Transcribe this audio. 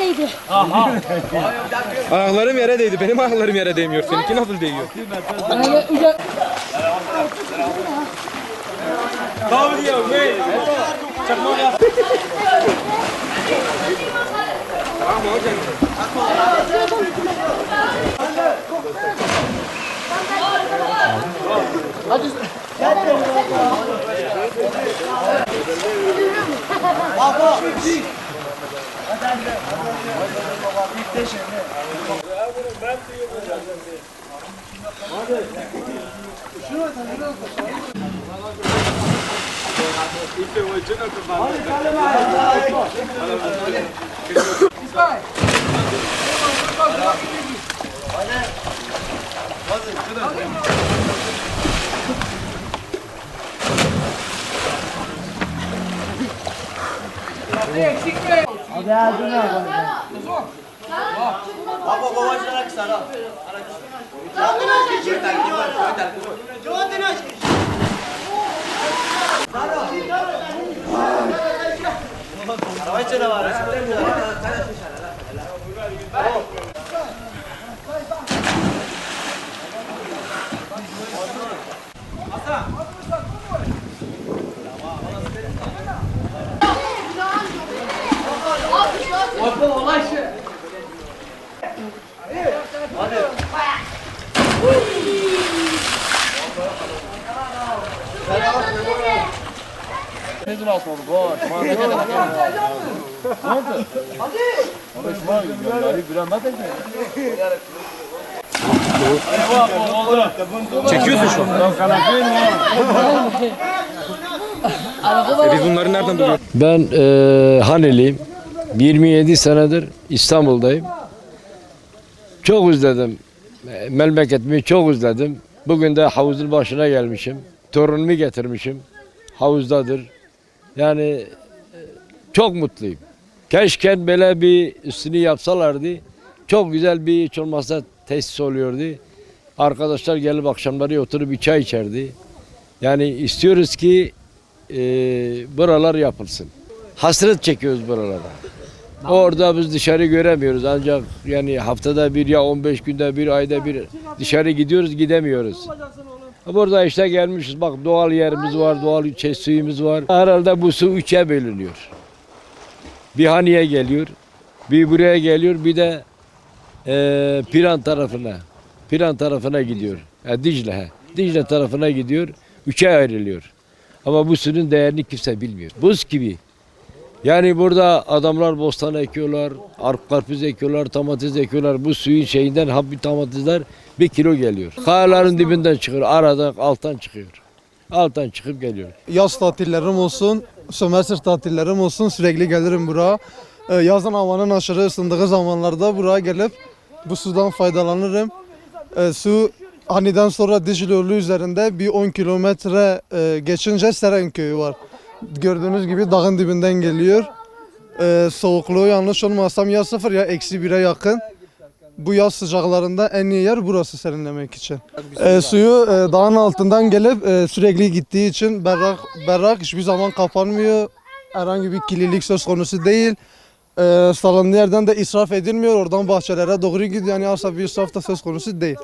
değdi. Ayaklarım yere değdi. Benim ayaklarım yere değmiyor. Seninki nasıl değiyor? Eksik mi? Abi ağzını al bence. Baba babacın aksan al. Zaten aç geçirdi. Zaten aç geçirdi. Arabayı çene var. Yani uca... Çekiyorsun şu an. E biz bunları nereden buluyoruz? Ben eee Haneliyim. 27 senedir İstanbul'dayım. Çok özledim. Memleketimi çok özledim. Bugün de havuzun başına gelmişim. Torunumu getirmişim. Havuzdadır. Yani e, çok mutluyum. Keşke böyle bir üstünü yapsalardı. Çok güzel bir hiç olmazsa tesis oluyordu. Arkadaşlar gelip akşamları oturup bir çay içerdi. Yani istiyoruz ki e, buralar yapılsın. Hasret çekiyoruz buralara. Orada biz dışarı göremiyoruz ancak yani haftada bir ya 15 günde bir ayda bir dışarı gidiyoruz gidemiyoruz. Burada işte gelmişiz bak doğal yerimiz var, doğal şey, suyumuz var. Herhalde bu su üçe bölünüyor. Bir Haniye geliyor, bir buraya geliyor, bir de eee Piran tarafına. Piran tarafına gidiyor. Ya Dicle, he. Dicle tarafına gidiyor, üçe ayrılıyor. Ama bu suyun değerini kimse bilmiyor. Buz gibi. Yani burada adamlar bostan ekiyorlar, arp karpuz ekiyorlar, domates ekiyorlar. Bu suyun şeyinden hap bir domatesler bir kilo geliyor. Kayaların dibinden çıkıyor, arada alttan çıkıyor. Alttan çıkıp geliyor. Yaz tatillerim olsun, sömestr tatillerim olsun sürekli gelirim buraya. Ee, yazın havanın aşırı ısındığı zamanlarda buraya gelip bu sudan faydalanırım. Ee, su Hani'den sonra Dicle üzerinde bir 10 kilometre e, geçince Seren köyü var. Gördüğünüz gibi dağın dibinden geliyor. Ee, soğukluğu yanlış olmazsam ya sıfır ya eksi bire yakın. Bu yaz sıcaklarında en iyi yer burası serinlemek için. Ee, suyu e, dağın altından gelip e, sürekli gittiği için berrak, berrak hiçbir zaman kapanmıyor. Herhangi bir kirlilik söz konusu değil. E, salındığı yerden de israf edilmiyor. Oradan bahçelere doğru gidiyor. Yani asla bir israf da söz konusu değil.